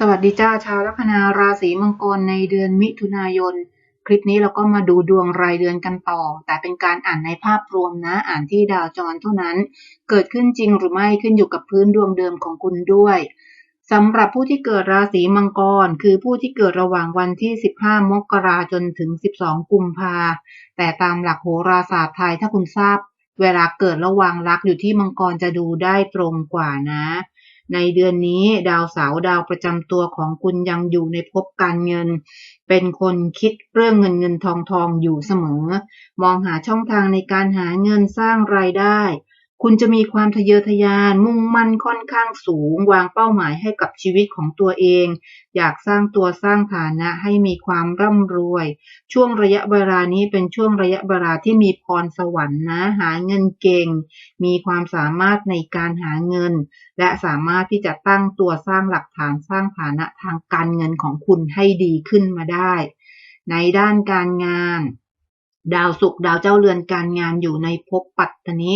สวัสดีจ้าชาวลัคนาราศีมังกรในเดือนมิถุนายน คลิปนี้เราก็มาดูดวงรายเดือนกันต่อ แต่เป็นการอ่านในภาพรวมนะอ่านที่ดาวจรเท่านั้น เกิดขึ้นจริงหรือไม่ขึ้นอยู่กับพื้นดวงเดิมของคุณด้วยสำหรับผู้ที่เกิดราศีมังกร คือผู้ที่เกิดระหว่างวันที่ 15 มกราจนถึง 12 กุมภาแต่ตามหลักโหราศาสตร์ไทยถ้าคุณทราบ เวลาเกิดระหว่างรักอยู่ที่มังกรจะดูได้ตรงกว่านะ ในเดือนนี้ดาวเสาร์ดาวประจำตัวของคุณยังอยู่ในภพการเงิน เป็นคนคิดเรื่องเงินเงินทองทองอยู่เสมอ มองหาช่องทางในการหาเงินสร้างรายได้ คุณจะมีความทะเยอทะยาน มุ่งมั่นค่อนข้างสูง วางเป้าหมายให้กับชีวิตของตัวเอง อยากสร้างตัวสร้างฐานะให้มีความร่ำรวย ช่วงระยะเวลานี้เป็นช่วงระยะเวลาที่มีพรสวรรค์นะ หาเงินเก่ง มีความสามารถในการหาเงิน และสามารถที่จะตั้งตัวสร้างหลักฐานสร้างฐานะทางการเงินของคุณให้ดีขึ้นมาได้ ในด้านการงาน ดาวศุกร์ดาวเจ้าเรือนการงานอยู่ในภพปัตตนิ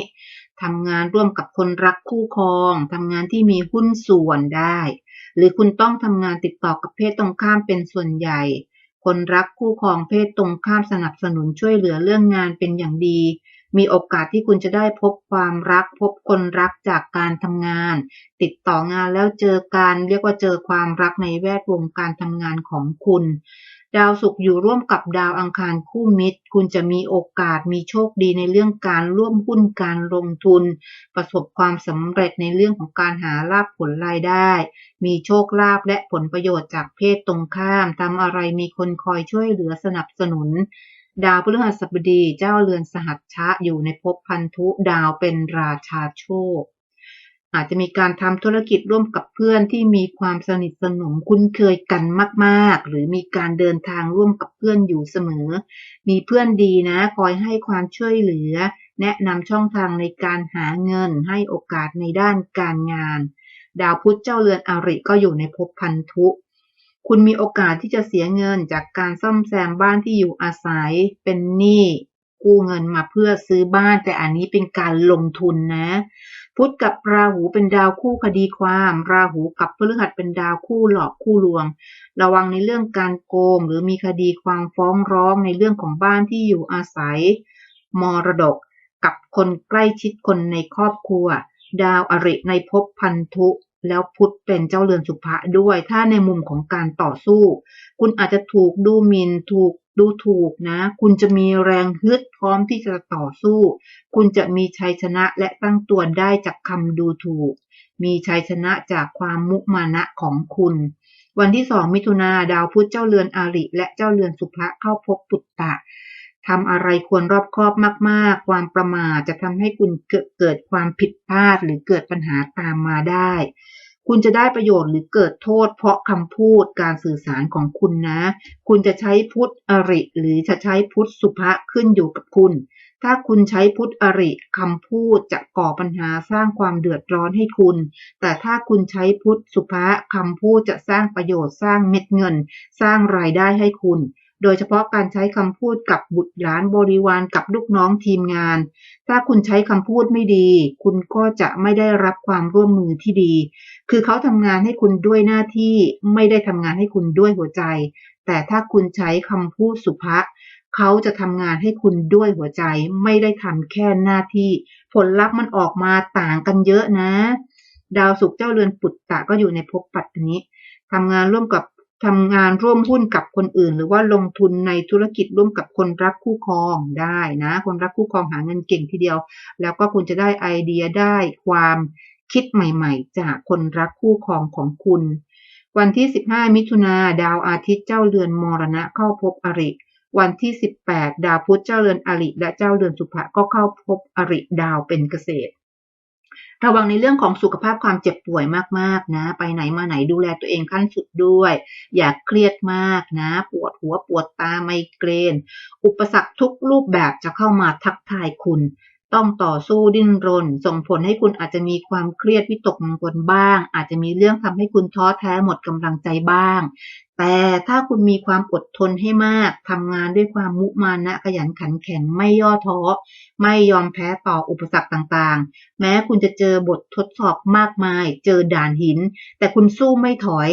ทำงานร่วมกับคนรักคู่ครองทำงานที่มีหุ้นส่วนได้ หรือคุณต้องทำงานติดต่อกับเพศตรงข้ามเป็นส่วนใหญ่ คนรักคู่ครองเพศตรงข้ามสนับสนุนช่วยเหลือเรื่องงานเป็นอย่างดี มีโอกาสที่คุณจะได้พบความรัก พบคนรักจากการทำงาน ติดต่องานแล้วเจอการเรียกว่าเจอความรักในแวดวงการทำงานของคุณ ดาวศุกร์อยู่ร่วมกับดาวอังคารคู่มิตร คุณจะมีโอกาสมีโชคดีในเรื่องการร่วมหุ้นการลงทุน ประสบความสำเร็จในเรื่องของการหาลาภผลรายได้ มีโชคลาภและผลประโยชน์จากเพศตรงข้ามทำอะไรมีคนคอยช่วยเหลือสนับสนุน ดาวพฤหัสบดีเจ้าเรือนสหัชชะอยู่ในภพพันธุดาวเป็นราชาโชค อาจจะมีการทำธุรกิจร่วมกับเพื่อนที่มีความสนิทสนมคุ้นเคยกันมาก ๆ หรือมีการเดินทางร่วมกับเพื่อนอยู่เสมอ มีเพื่อนดีนะ คอยให้ความช่วยเหลือ แนะนำช่องทางในการหาเงินให้โอกาสในด้านการงาน ดาวพุธเจ้าเรือนอริก็อยู่ในภพพันธุ คุณมีโอกาสที่จะเสียเงินจากการซ่อมแซมบ้านที่อยู่อาศัย เป็นหนี้ กู้เงินมาเพื่อซื้อบ้าน แต่อันนี้เป็นการลงทุนนะพุธกับราหูเป็นดาวคู่คดีความ ราหูกับพฤหัสเป็นดาวคู่หลอกคู่ลวง ระวังในเรื่องการโกงหรือมีคดีความฟ้องร้องในเรื่องของบ้านที่อยู่อาศัย มรดก กับคนใกล้ชิดคนในครอบครัว ดาวอริในภพพันธุ แล้วพุธเป็นเจ้าเรือนสุภะด้วย ถ้าในมุมของการต่อสู้ คุณอาจจะถูกดูหมินถูก ดูถูกนะ คุณจะมีแรงฮึดพร้อมที่จะต่อสู้ คุณจะมีชัยชนะและตั้งตัวได้จากคำดูถูก มีชัยชนะจากความมุมานะของคุณ วันที่สองมิถุนาดาวพุธเจ้าเรือนอาริและเจ้าเรือนสุภะเข้าพบปุตตะทำอะไรควรรอบคอบมาก ๆ ความประมาทจะทำให้คุณเกิดความผิดพลาดหรือเกิดปัญหาตามมาได้ คุณจะได้ประโยชน์หรือเกิดโทษ เพราะคำพูดการสื่อสารของคุณนะ คุณจะใช้พุทธอริ หรือจะใช้พุทธสุภะขึ้นอยู่กับคุณ ถ้าคุณใช้พุทธอริคำพูดจะก่อปัญหาสร้างความเดือดร้อนให้คุณ แต่ถ้าคุณใช้พุทธสุภะคำพูดจะสร้างประโยชน์สร้างเม็ดเงิน สร้างรายได้ให้คุณ โดยเฉพาะการใช้คำพูดกับบุตรหลานบริวารกับลูกน้องทีมงาน ถ้าคุณใช้คำพูดไม่ดี คุณก็จะไม่ได้รับความร่วมมือที่ดี คือเขาทำงานให้คุณด้วยหน้าที่ไม่ได้ทำงานให้คุณด้วยหัวใจ แต่ถ้าคุณใช้คำพูดสุภาษเขาจะทำงานให้คุณด้วยหัวใจ ไม่ได้ทำแค่หน้าที่ ผลลัพธ์มันออกมาต่างกันเยอะนะ ดาวศุกร์เจ้าเรือนปุตตะก็อยู่ในภพปัตตนี้ทำงานร่วมกับ ทำงานร่วมหุ้นกับคนอื่น หรือว่าลงทุนในธุรกิจร่วมกับคนรักคู่ครองได้นะ คนรักคู่ครองหาเงินเก่งทีเดียว แล้วก็คุณจะได้ไอเดียได้ความคิดใหม่ๆ จากคนรักคู่ครองของคุณ วันที่ 15 มิถุนาดาวอาทิตย์เจ้าเรือนมรณะเข้าพบอริ วันที่ 18 ดาวพุธเจ้าเรือนอริ และเจ้าเรือนสุภะก็เข้าพบอริดาวเป็นเกษตร ระวังในเรื่องของสุขภาพความเจ็บป่วยมากๆนะ ไปไหนมาไหนดูแลตัวเองขั้นสุดด้วย อย่าเครียดมากนะ ปวดหัวปวดตาไมเกรน อุปสรรคทุกรูปแบบจะเข้ามาทักทายคุณ ต้องต่อสู้ดิ้นรน ส่งผลให้คุณอาจจะมีความเครียดวิตกกังวลบ้าง อาจจะมีเรื่องทำให้คุณท้อแท้หมดกำลังใจบ้าง แต่ถ้าคุณมีความอดทนให้มากทำงานด้วยความมุมานะขยันขันแข็งไม่ย่อท้อ ไม่ยอมแพ้ต่ออุปสรรคต่างๆ แม้คุณจะเจอบททดสอบมากมาย เจอด่านหิน แต่คุณสู้ไม่ถอย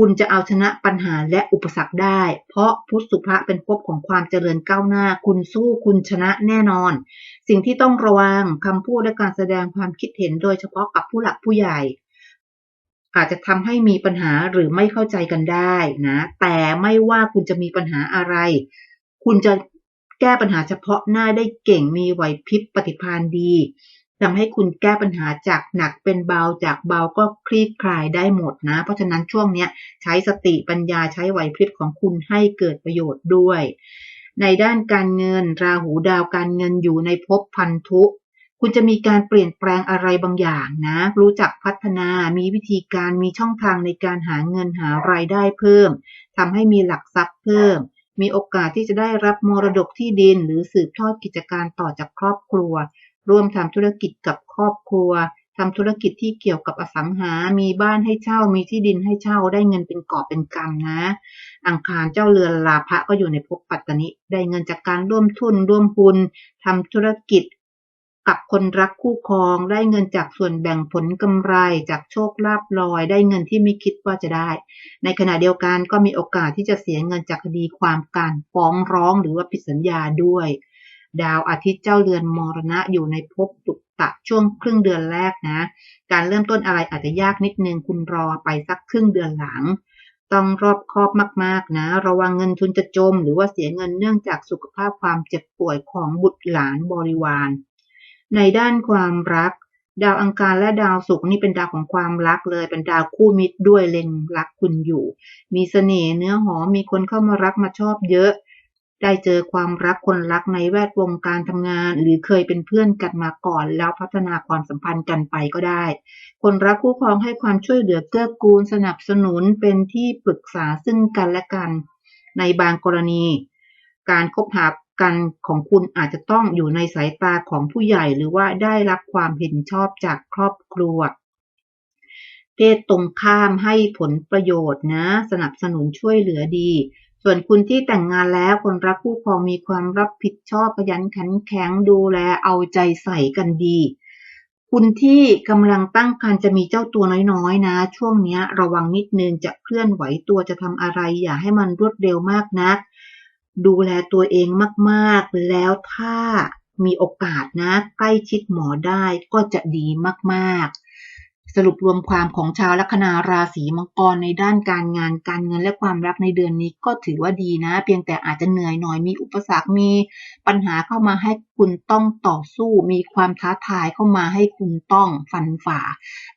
คุณจะเอาชนะปัญหาและอุปสรรคได้ เพราะพุทธสุภะเป็นภพของความเจริญก้าวหน้า คุณสู้คุณชนะแน่นอน สิ่งที่ต้องระวังคำพูดและการแสดงความคิดเห็นโดยเฉพาะกับผู้หลักผู้ใหญ่ อาจจะทำให้มีปัญหาหรือไม่เข้าใจกันได้นะ แต่ไม่ว่าคุณจะมีปัญหาอะไร คุณจะแก้ปัญหาเฉพาะหน้าได้เก่งมีไหวพริบปฏิภาณดี ทำให้คุณแก้ปัญหาจากหนักเป็นเบาจากเบาก็คลี่คลายได้หมดนะ เพราะฉะนั้นช่วงนี้ใช้สติปัญญาใช้ไหวพริบของคุณให้เกิดประโยชน์ด้วย ในด้านการเงิน ราหูดาวการเงินอยู่ในภพพันธุคุณจะมีการเปลี่ยนแปลงอะไรบางอย่างนะ รู้จักพัฒนา มีวิธีการ มีช่องทางในการหาเงินหารายได้เพิ่มทำให้มีหลักทรัพย์เพิ่ม มีโอกาสที่จะได้รับมรดกที่ดิน หรือสืบทอดกิจการต่อจากครอบครัว ร่วมทำธุรกิจกับครอบครัวทำธุรกิจที่เกี่ยวกับอสังหา มีบ้านให้เช่า มีที่ดินให้เช่า ได้เงินเป็นกอบเป็นกำนะ อังคารเจ้าเรือนลาภะก็อยู่ในภพปัตตานิ ได้เงินจากการร่วมทุน ร่วมทุนทำธุรกิจกับคนรักคู่ครอง ได้เงินจากส่วนแบ่งผลกำไร จากโชคลาภลอย ได้เงินที่ไม่คิดว่าจะได้ ในขณะเดียวกันก็มีโอกาสที่จะเสียเงินจากคดีความการฟ้องร้องหรือว่าผิดสัญญาด้วย ดาวอาทิตย์เจ้าเรือนมรณะอยู่ในภพตุตะช่วงครึ่งเดือนแรกนะ การเริ่มต้นอะไรอาจจะยากนิดนึงคุณรอไปสักครึ่งเดือนหลัง ต้องรอบคอบมากๆนะ ระวังเงินทุนจะจม หรือว่าเสียเงินเนื่องจากสุขภาพความเจ็บป่วยของบุตรหลานบริวาร ในด้านความรัก ดาวอังคารและดาวศุกร์นี่เป็นดาวของความรักเลย เป็นดาวคู่มิตรด้วยเล็งรักคุณอยู่ มีเสน่ห์เนื้อหอมมีคนเข้ามารักมาชอบเยอะ ได้เจอความรักคนรักในแวดวงการทำงาน หรือเคยเป็นเพื่อนกันมาก่อน แล้วพัฒนาความสัมพันธ์กันไปก็ได้ คนรักคู่ครองให้ความช่วยเหลือเกื้อกูลสนับสนุนเป็นที่ปรึกษาซึ่งกันและกัน ในบางกรณี การคบหากันของคุณอาจจะต้องอยู่ในสายตาของผู้ใหญ่หรือว่าได้รับความเห็นชอบจากครอบครัวเพศตรงข้ามให้ผลประโยชน์นะ สนับสนุนช่วยเหลือดี ส่วนคุณที่แต่งงานแล้วคนรักคู่ครองมีความรับผิดชอบขยันขันแข็งดูแลเอาใจใส่กันดี คุณที่กำลังตั้งครรภ์จะมีเจ้าตัวน้อยๆนะ ช่วงนี้ระวังนิดนึงจะเคลื่อนไหวตัวจะทำอะไร อย่าให้มันรวดเร็วมากนัก ดูแลตัวเองมากๆ แล้วถ้ามีโอกาสนะ ใกล้ชิดหมอได้ก็จะดีมากๆ รุปรวมความของชาวลัคนาราศีมังกรในด้านการงานการเงินและความรักในเดือนนี้ก็ถือว่าดีนะ เพียงแต่อาจจะเหนื่อยหน่อยมีอุปสรรคมีปัญหาเข้ามาให้คุณต้องต่อสู้ มีความท้าทายเข้ามาให้คุณต้องฟันฝ่า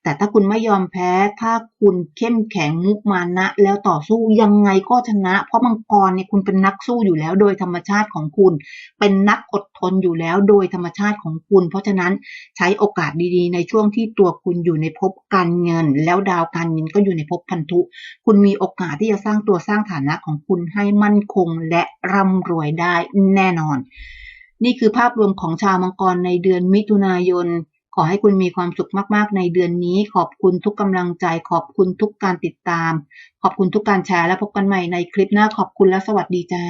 แต่ถ้าคุณไม่ยอมแพ้ ถ้าคุณเข้มแข็งมุกมานะ แล้วต่อสู้ยังไงก็ชนะ เพราะมังกรเนี่ยคุณเป็นนักสู้อยู่แล้วโดยธรรมชาติของคุณ เป็นนักอดทนอยู่แล้วโดยธรรมชาติของคุณ เพราะฉะนั้นใช้โอกาสดีๆ ในช่วงที่ตัวคุณอยู่ในภพการเงิน แล้วดาวการเงินก็อยู่ในภพพันธุ คุณมีโอกาสที่จะสร้างตัวสร้างฐานะของคุณให้มั่นคงและร่ำรวยได้แน่นอน นี่คือภาพรวมของชาวมังกรในเดือนมิถุนายนขอให้คุณมีความสุขมาก ๆ ในเดือนนี้ ขอบคุณทุกกำลังใจ ขอบคุณทุกการติดตาม ขอบคุณทุกการแชร์ และพบกันใหม่ในคลิปหน้า ขอบคุณและสวัสดีจ้า